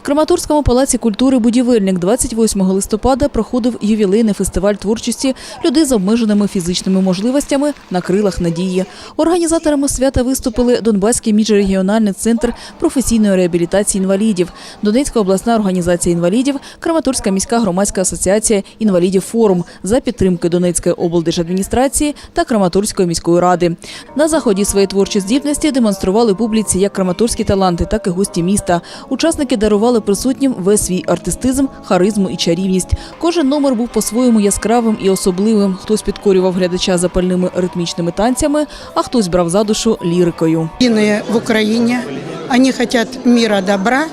В Краматорському палаці культури «Будівельник» 28 листопада проходив ювілейний фестиваль творчості людей з обмеженими фізичними можливостями на крилах надії. Організаторами свята виступили Донбаський міжрегіональний центр професійної реабілітації інвалідів, Донецька обласна організація інвалідів, Краматорська міська громадська асоціація інвалідів форум за підтримки Донецької облдержадміністрації та Краматорської міської ради. На заході свої творчі здібності демонстрували публіці як краматорські таланти, так і гості міста. Учасники дарували присутнім весь свій артистизм, харизму і чарівність. Кожен номер був по-своєму яскравим і особливим. Хтось підкорював глядача запальними ритмічними танцями, а хтось брав за душу лірикою. Единые в Украине. Они хотят мира, добра.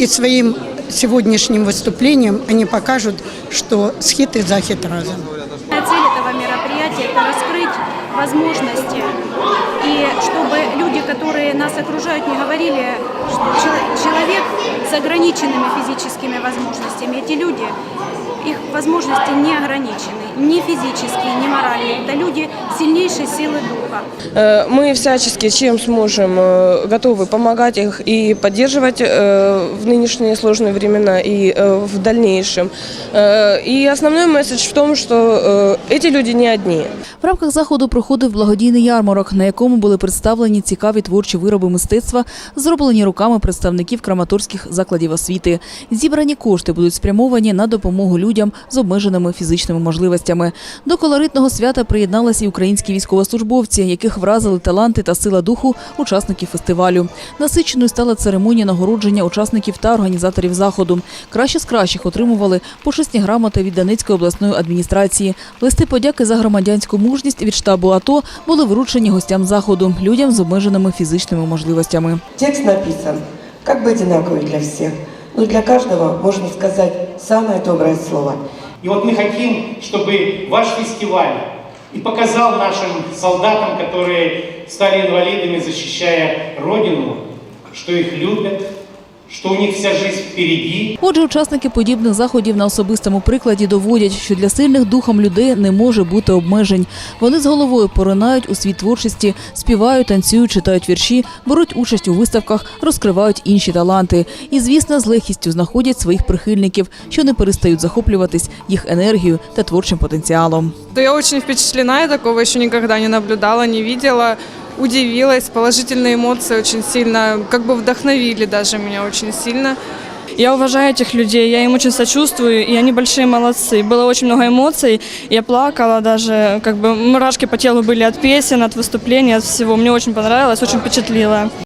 И своим сегодняшним выступлением они покажут, что схит и захит разом. Цель этого мероприятия – это раскрыть возможности. И чтобы люди, которые нас окружают, не говорили, что чел- человек с ограниченными физическими возможностями, эти люди, их возможности не ограничены. Ни физические, ни моральные. Это люди сильнейшей силы духа. Э, Мы всячески, чем сможем, э, готовы помогать их и поддерживать э, в нынешние сложные времена и э, в дальнейшем. Э, И основной месседж в том, что э, эти люди не одни. В рамках заходу проходив благодійний ярмарок, на якому були представлені цікаві творчі вироби мистецтва, зроблені руками представників краматорських закладів освіти. Зібрані кошти будуть спрямовані на допомогу людям з обмеженими фізичними можливостями. До колоритного свята приєдналися і українські військовослужбовці, яких вразили таланти та сила духу учасників фестивалю. Насиченою стала церемонія нагородження учасників та організаторів заходу. Кращі з кращих отримували почесні грамоти від Донецької обласної адміністрації. Листи подяки за громадянську мужність від штабу АТО були вручені гостям заходу, людям з обмеженими фізичними фізичними можливостями. Текст написан как бы одинаковый для всех, но для каждого можно сказать самое доброе слово. И вот ми хочемо, щоб ваш фестиваль и показал нашим солдатам, которые стали инвалидами, защищая родину, что их любят. Что у них вся жизнь впереди, Отже, учасники подібних заходів на особистому прикладі доводять, що для сильних духом людей не може бути обмежень. Вони з головою поринають у світ творчості, співають, танцюють, читають вірші, беруть участь у виставках, розкривають інші таланти. І, звісно, з легкістю знаходять своїх прихильників, що не перестають захоплюватись їх енергією та творчим потенціалом. Да я очень впечатлена, я такого еще никогда не наблюдала, не видела Удивилась, положительные эмоции очень сильно, как бы вдохновили даже меня очень сильно. Я уважаю этих людей, я им очень сочувствую, и они большие молодцы. Было очень много эмоций, я плакала даже, как бы мурашки по телу были от песен, от выступлений, от всего. Мне очень понравилось, очень впечатлило.